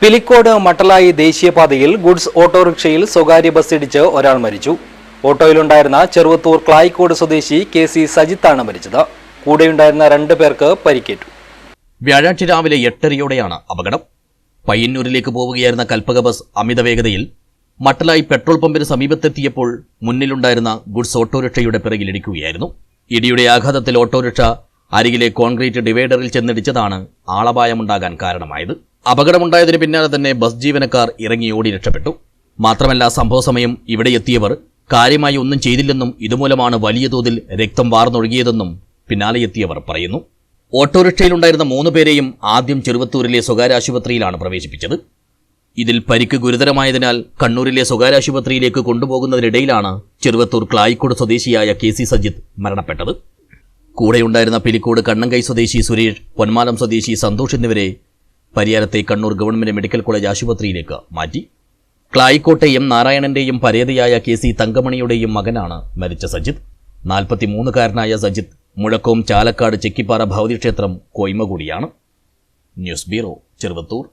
പിലിക്കോട് മട്ടലായി ദേശീയപാതയിൽ ഗുഡ്സ് ഓട്ടോറിക്ഷയിൽ സ്വകാര്യ ബസ് ഇടിച്ച് ഒരാൾ മരിച്ചു. ഓട്ടോയിലുണ്ടായിരുന്ന ചെറുവത്തൂർ ക്ലായിക്കോട് സ്വദേശി കെ സി സജിത്താണ് മരിച്ചത്. കൂടെയുണ്ടായിരുന്ന രണ്ട് പേർക്ക് പരിക്കേറ്റു. വ്യാഴാഴ്ച രാവിലെ എട്ടരയോടെയാണ് അപകടം. പയ്യന്നൂരിലേക്ക് പോവുകയായിരുന്ന കൽപ്പക ബസ് അമിത വേഗതയിൽ മട്ടലായി പെട്രോൾ പമ്പിന് സമീപത്തെത്തിയപ്പോൾ മുന്നിലുണ്ടായിരുന്ന ഗുഡ്സ് ഓട്ടോറിക്ഷയുടെ പിറകിലിടിക്കുകയായിരുന്നു ഇടിയുടെ ആഘാതത്തിൽ ഓട്ടോറിക്ഷ അരികിലെ കോൺക്രീറ്റ് ഡിവൈഡറിൽ ചെന്നിടിച്ചതാണ് ആളപായമുണ്ടാകാൻ കാരണമായത്. അപകടമുണ്ടായതിന് പിന്നാലെ തന്നെ ബസ് ജീവനക്കാർ ഇറങ്ങി ഓടി രക്ഷപ്പെട്ടു. മാത്രമല്ല സംഭവ സമയം ഇവിടെ എത്തിയവർ കാര്യമായി ഒന്നും ചെയ്തില്ലെന്നും ഇതുമൂലമാണ് വലിയ തോതിൽ രക്തം വാർന്നൊഴുകിയതെന്നും പിന്നാലെ എത്തിയവർ പറയുന്നു. ഓട്ടോറിക്ഷയിലുണ്ടായിരുന്ന മൂന്ന് പേരെയും ആദ്യം ചെറുവത്തൂരിലെ സ്വകാര്യ ആശുപത്രിയിലാണ് പ്രവേശിപ്പിച്ചത്. ഇതിൽ പരിക്ക് ഗുരുതരമായതിനാൽ കണ്ണൂരിലെ സ്വകാര്യ ആശുപത്രിയിലേക്ക് കൊണ്ടുപോകുന്നതിനിടയിലാണ് ചെറുവത്തൂർ ക്ലായിക്കോട് സ്വദേശിയായ കെ സി സജിത്ത് മരണപ്പെട്ടത്. കൂടെയുണ്ടായിരുന്ന പിലിക്കോട് കണ്ണങ്കൈ സ്വദേശി സുരേഷ് പൊന്മാലം സ്വദേശി സന്തോഷ് എന്നിവരെ പരിയാരത്തെ കണ്ണൂർ ഗവൺമെന്റ് മെഡിക്കൽ കോളേജ് ആശുപത്രിയിലേക്ക് മാറ്റി. ക്ലായിക്കോട്ടെ എം നാരായണന്റെയും പരേതയായ കെ സി തങ്കമണിയുടെയും മകനാണ് മരിച്ച സജിത്ത് നാൽപ്പത്തിമൂന്നുകാരനായ സജിത്ത് മുഴക്കോം ചാലക്കാട് ചെക്കിപ്പാറ ഭൗതിക്ഷേത്രം കോയ്മ കൂടിയാണ് ന്യൂസ് ബ്യൂറോ ചെറുവത്തൂർ.